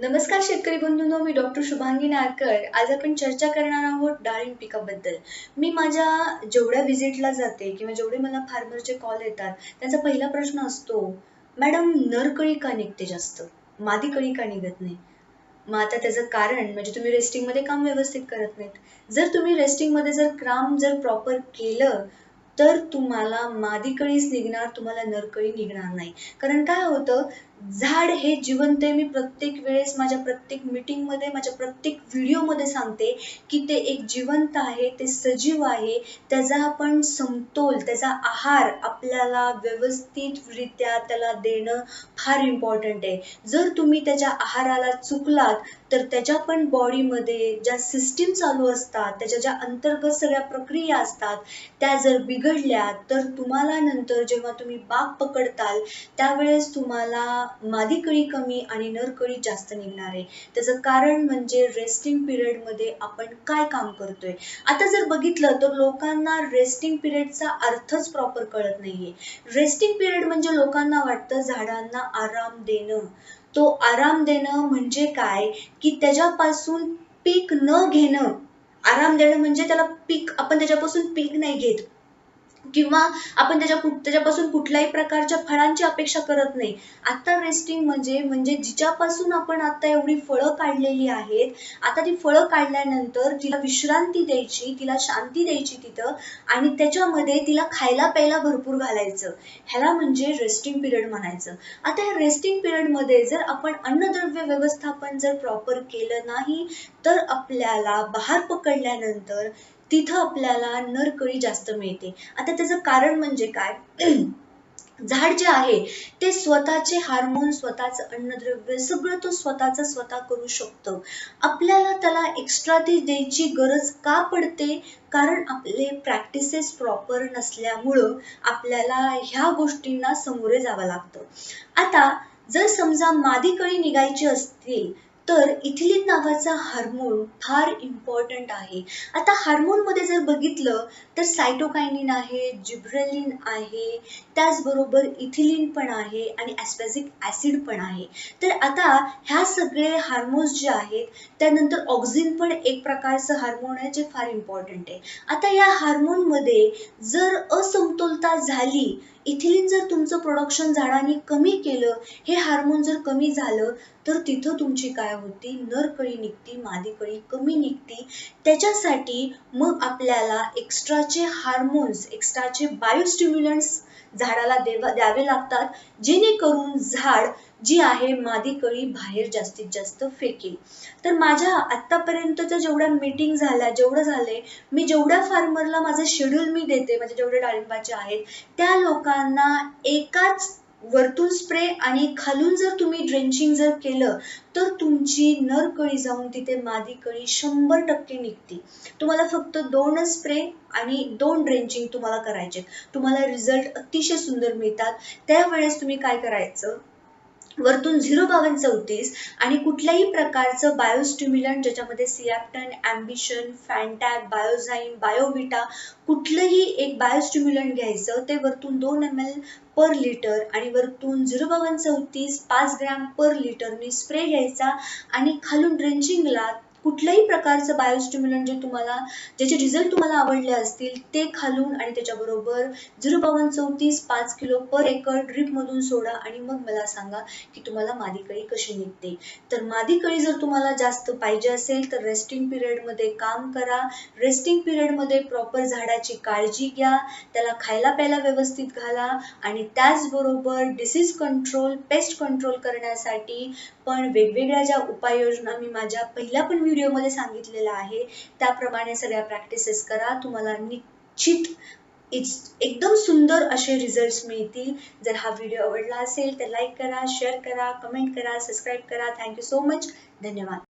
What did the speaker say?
नमस्कार शेतकरी बंधूंनो मी डॉक्टर शुभांगी नारकर. आज आपण चर्चा करणार आहोत डाळिंब पिकाबद्दल. मी माझ्या जेवढ्या व्हिजिटला जाते किंवा जेवढे मला फार्मरचे कॉल येतात त्यांचा पहिला प्रश्न असतो मॅडम नरकळी का निघते जास्त? मादी कळी का निघत नाही? मग आता त्याचं कारण म्हणजे तुम्ही रेस्टिंगमध्ये काम व्यवस्थित करत नाहीत. जर तुम्ही रेस्टिंगमध्ये जर काम जर प्रॉपर केलं तर तुम्हाला मादी कळीच निघणार तुम्हाला नरकळी निघणार नाही. कारण काय होतं झाड हे जिवंत आहे. मी प्रत्येक वेळेस माझ्या प्रत्येक मीटिंगमध्ये माझ्या प्रत्येक व्हिडिओमध्ये सांगते की ते एक जिवंत आहे ते सजीव आहे. त्याचा आपण समतोल त्याचा आहार आपल्याला व्यवस्थितरित्या त्याला देणं फार इम्पॉर्टंट आहे. जर तुम्ही त्याच्या आहाराला चुकलात तर त्याच्या पण बॉडीमध्ये ज्या सिस्टीम चालू असतात त्याच्या ज्या अंतर्गत सगळ्या प्रक्रिया असतात त्या जर बिघडल्या तर तुम्हाला नंतर जेव्हा तुम्ही बाग पकडताल त्यावेळेस तुम्हाला मादी कळी कमी आणि नर कळी जास्त निघणार आहे. त्याचं कारण म्हणजे रेस्टिंग पिरियडमध्ये आपण काय काम करतोय? आता जर बघितलं तर लोकांना रेस्टिंग पिरियडचा अर्थच प्रॉपर कळत नाहीये. रेस्टिंग पिरियड म्हणजे लोकांना वाटतं झाडांना आराम देणं. तो आराम देणं म्हणजे काय? की त्याच्यापासून पीक न घेणं. आराम देणं म्हणजे त्याला पीक आपण त्याच्यापासून पीक नाही घेत. किंवा आपण त्याच्या त्याच्यापासून कुठल्याही प्रकारच्या फळांची अपेक्षा करत नाही. आता रेस्टिंग म्हणजे म्हणजे जिच्यापासून आपण आता एवढी फळं काढलेली आहेत आता ती फळं काढल्यानंतर तिला विश्रांती द्यायची तिला शांती द्यायची तिथं आणि त्याच्यामध्ये तिला खायला प्यायला भरपूर घालायचं. ह्याला म्हणजे रेस्टिंग पिरियड म्हणायचं. आता ह्या रेस्टिंग पिरियडमध्ये जर आपण अन्नद्रव्य व्यवस्थापन जर प्रॉपर केलं नाही तर आपल्याला बाहेर पकडल्यानंतर तिथं आपल्याला नरकळी जास्त मिळते. आता त्याचं कारण म्हणजे काय? झाड जे आहे ते स्वतःचे हार्मोन स्वतःच अन्नद्रव्य सगळं तो स्वतःच स्वतः करू शकतो. आपल्याला त्याला एक्स्ट्रा ती द्यायची गरज का पडते? कारण आपले प्रॅक्टिसेस प्रॉपर नसल्यामुळं आपल्याला ह्या गोष्टींना सामोरे जावं लागतं. आता जर समजा मादी कळी निघायची असतील तर इथिलिन नावाचा हार्मोन फार इम्पॉर्टंट आहे. आता हार्मोनमध्ये जर बघितलं तर सायटोकायनिन आहे जिब्रेलिन आहे त्याचबरोबर इथिलिन पण आहे आणि ॲस्पॅझिक ॲसिड पण आहे. तर आता ह्या सगळे हार्मोन्स जे आहेत त्यानंतर ऑक्झिन पण एक प्रकारचं हार्मोन आहे जे फार इम्पॉर्टंट आहे. आता या हार्मोनमध्ये जर असमतोलता झाली इथिलिन जर तुमचं प्रोडक्शन झाडांनी कमी केलं हे हार्मोन जर कमी झालं तर तिथं तुमची काय होती? नरकळी निघती मादी कळी कमी निघती. त्याच्यासाठी मग आपल्याला एक्स्ट्राचे हार्मोन्स एक्स्ट्राचे बायोस्टिम्युलंट्स झाडाला देवा द्यावे लागतात. जेणेकरून झाड जी आहे मादी कळी बाहेर जास्तीत जास्त फेकेल. तर माझ्या आतापर्यंतच्या जेवढ्या मीटिंग झाल्या जेवढं झालंय मी जेवढ्या फार्मरला माझं शेड्यूल मी देते म्हणजे जेवढे डाळिंबाचे आहेत त्या लोकांना एकाच वरतून स्प्रे आणि खालून जर तुम्ही ड्रेंचिंग जर केलं तर तुमची नर कळी जाऊन तिथे मादी कळी शंभर टक्के निघते. तुम्हाला फक्त दोनच स्प्रे आणि दोन ड्रेंचिंग तुम्हाला करायचे तुम्हाला रिझल्ट अतिशय सुंदर मिळतात. त्यावेळेस तुम्ही काय करायचं? वरतून झिरो बावन चौतीस आणि कुठल्याही प्रकारचं बायोस्टिम्युलंट ज्याच्यामध्ये सिॲप्टन ॲम्बिशन फॅन्टॅक बायोझाईम बायोविटा कुठलंही एक बायोस्टिम्युलंट घ्यायचं ते वरतून दोन एम एल पर लिटर आणि वरतून झिरो बावन चौतीस पाच ग्रॅम पर लिटरनी स्प्रे घ्यायचा आणि खालून ड्रेंचिंगला कुठल्याही प्रकारचं बायोस्टिम्युलंट जे तुम्हाला ज्याचे रिझल्ट तुम्हाला आवडले असतील ते खालून आणि त्याच्याबरोबर झिरो बावन चौतीस पाच किलो पर एकर ड्रीपमधून सोडा आणि मग मला सांगा की तुम्हाला मादीकळी कशी निघते. तर मादीकळी जर तुम्हाला जास्त पाहिजे असेल तर रेस्टिंग पिरियडमध्ये काम करा. रेस्टिंग पिरियडमध्ये प्रॉपर झाडाची काळजी घ्या. त्याला खायला प्यायला व्यवस्थित घाला आणि त्याचबरोबर डिसीज कंट्रोल पेस्ट कंट्रोल करण्यासाठी पण वेगवेगळ्या ज्या उपाययोजना मी माझ्या पहिल्या पण व्हिडिओमध्ये सांगितलेलं आहे. त्याप्रमाणे सगळ्या प्रॅक्टिसेस करा. तुम्हाला निश्चित एकदम सुंदर असे रिझल्ट्स मिळतील. जर हा व्हिडिओ आवडला असेल तर लाईक करा शेअर करा कमेंट करा सबस्क्राईब करा. थँक्यू सो मच धन्यवाद.